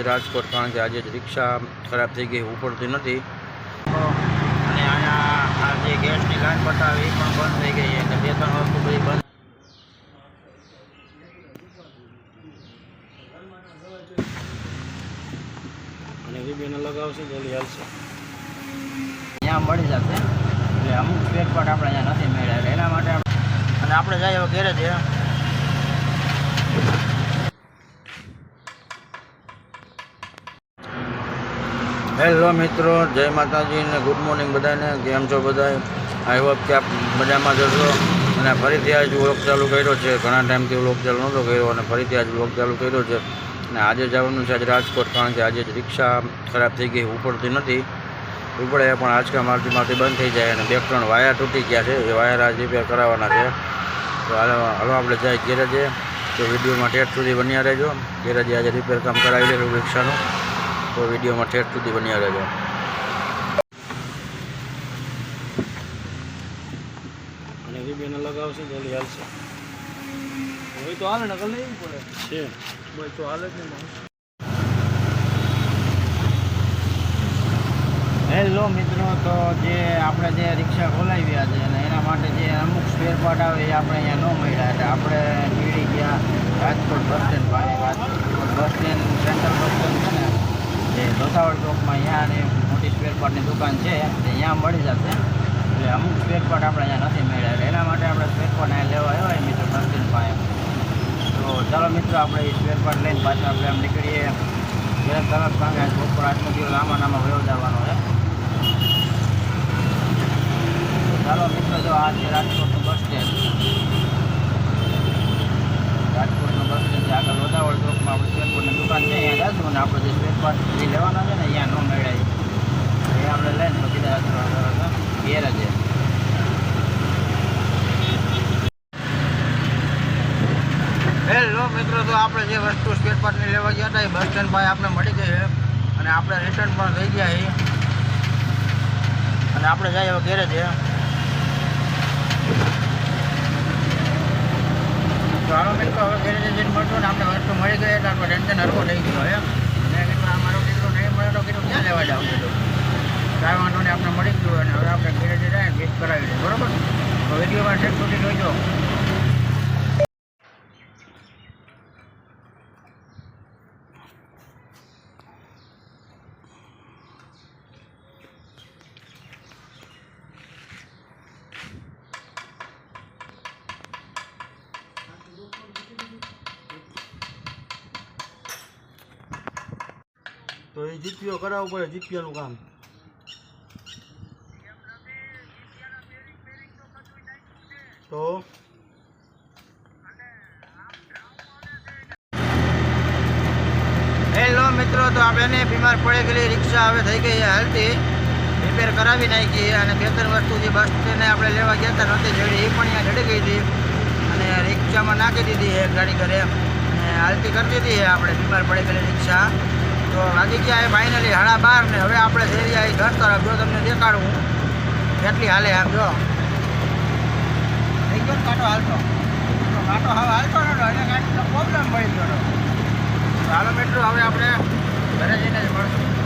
આજ રાજકોટ કારણ કે આજે જ રિક્ષા ખરાબ થઈ ગઈ ઉપડતી નથી. અને અહીંયા આ જે ગેસની લાઈન બતાવી એ પણ બંધ થઈ ગઈ એટલે બે ત્રણ વસ્તુ બધી બંધ. અને રીબીને લગાવશે ઓલી હાલશે. ત્યાં મળી જશે. એટલે અમુક સ્પેર પાર્ટ આપણે અહીંયા નથી મળ્યા એના માટે અને આપણે જઈએ ઘેરે છે હેલો મિત્રો, જય માતાજી ને ગુડ મોર્નિંગ બધાને. કેમ છો બધા આઈ હોપ કે આપ મજામાં જશો અને ફરીથી આજ વ્લોગ ચાલુ કર્યો છે. ઘણા ટાઈમથી વ્લોગ ચાલુ નહોતો કર્યો અને ફરીથી આજ વ્લોગ ચાલુ કર્યો છે. અને આજે જવાનું છે આજે રાજકોટ, કારણ કે આજે જ રિક્ષા ખરાબ થઈ ગઈ, ઉપડતી નથી. ઉપડે પણ આજકાલ મારતી મારતી બંધ થઈ જાય અને બે ત્રણ વાયર તૂટી ગયા છે. એ વાયર આજ રિપેર કરાવવાના છે. તો હાલો હાલો આપણે જાય ગેરેજે. તો વિડીયોમાં ટેટ સુધી બન્યા રહેજો. ગેરેજે આજે રિપેર કામ કરાવી લેલું રિક્ષાનું. તો વિડીયોમાં ઠેઠ સુધી બન્યા રહેજો. અને રીબીને લગાવશે જલ્દી હાલશે. હોય તો હાલે નકલ નહીં પડે. છે. હોય તો હાલે જ નહીં હેલો મિત્રો તો જે આપણે જે રિક્ષા ખોલાવ્યા છે અને એના માટે જે અમુક સ્પેર પાર્ટ આવે એ આપણે અહીંયા ન મળ્યા એટલે આપણે નીકળી ગયા રાજકોટ બસ સ્ટેન્ડ પાસે Rajkot bus stand central bus stand છે ને જે ધોતાવડ ચોકમાં અહીંયાની મોટી દુકાન છે અહીંયા મળી જશે. એટલે અમુક સ્પેરપાર્ટ આપણે અહીંયા નથી મળ્યા એના માટે આપણે સ્પેર પાર્ટ અહીંયા લેવા આવ્યા મિત્રો બસ સ્ટેન્ડ પાસે તો ચાલો મિત્રો, આપણે એ સ્પેરપાર્ટ લઈને પાછા આપણે આમ નીકળીએ. ઘરે તરત કારણ કે આજ બપોર આજનો દિવસ લાંબા નામાં વયો જવાનો છે. ચાલો મિત્રો, જો આ છે રાજકોટનું બસ સ્ટેન્ડ રાજકોટનું બસ સ્ટેન્ડ આગળ વદાવળ ચોકમાં આપણે સ્પેરપાર્ટની દુકાન છે, અહીંયા જશું અને આપણે જે સ્વેરપાટ પાર્ટ લેવાના છે ને, અહીંયા ન મળાય. એ આપણે લઈને પછી ઘેર જ હેલો મિત્રો, તો આપણે જે વસ્તુ સ્પેર પાર્ટની લેવા ગયા હતા એ બસ સ્ટેન્ડ પાસે આપણે મળી ગઈ છે. અને આપણે રિટર્ન પણ થઈ ગયા છે અને આપણે જાય હવે ઘેરે છે તો મિત્રો, હવે ઘેરે જઈને મળશું ને આપણે વસ્તુ મળી ગઈ એટલે આપણે ટેન્શન હરવો થઈ ગયો એમ. અને મિત્રો આ મારો નહીં મળે તો કીધું, ક્યાં લેવા જાવ? કીધું કાંઈ વાંધો નહીં, આપણે મળી ગયું અને હવે આપણે ઘેરે જઈને ફિક્સ કરાવી દઈએ, બરોબર? તો વિડીયોમાં છેક સુધી જોઈજો તો એ જીપીઓ કરાવવું પડે જીપીઓનું કામ. તો હેલો મિત્રો, તો આ બેને બીમાર પડી ગયેલી રિક્ષા હવે થઈ ગઈ છે હાલતી રિપેર કરાવી નાખી અને બે ત્રણ વસ્તુ જે બસ તેને આપણે લેવા ગયા હતા નહોતી જડી, એ પણ અહીંયા ચડી ગઈ હતી. અને રિક્ષામાં નાખી દીધી એક ગાડી ઘરે. અને હાલતી કરી દીધી આપણે બીમાર પડી ગયેલી રિક્ષા. તો વાગી ગયા એ ફાઇનલી હાડા બાર ને. હવે આપણે થઈ રહ્યા ઘર તરફ. જો તમને દેખાડું, કેટલી હાલે આમ જો. ગયો કાંટો હાલતો. તો કાંટો હવે હાલતો નતો એને કાંઈક પ્રોબ્લેમ પડી ગયો હાલો મિત્રો, હવે આપણે ઘરે જઈને જ મળશું.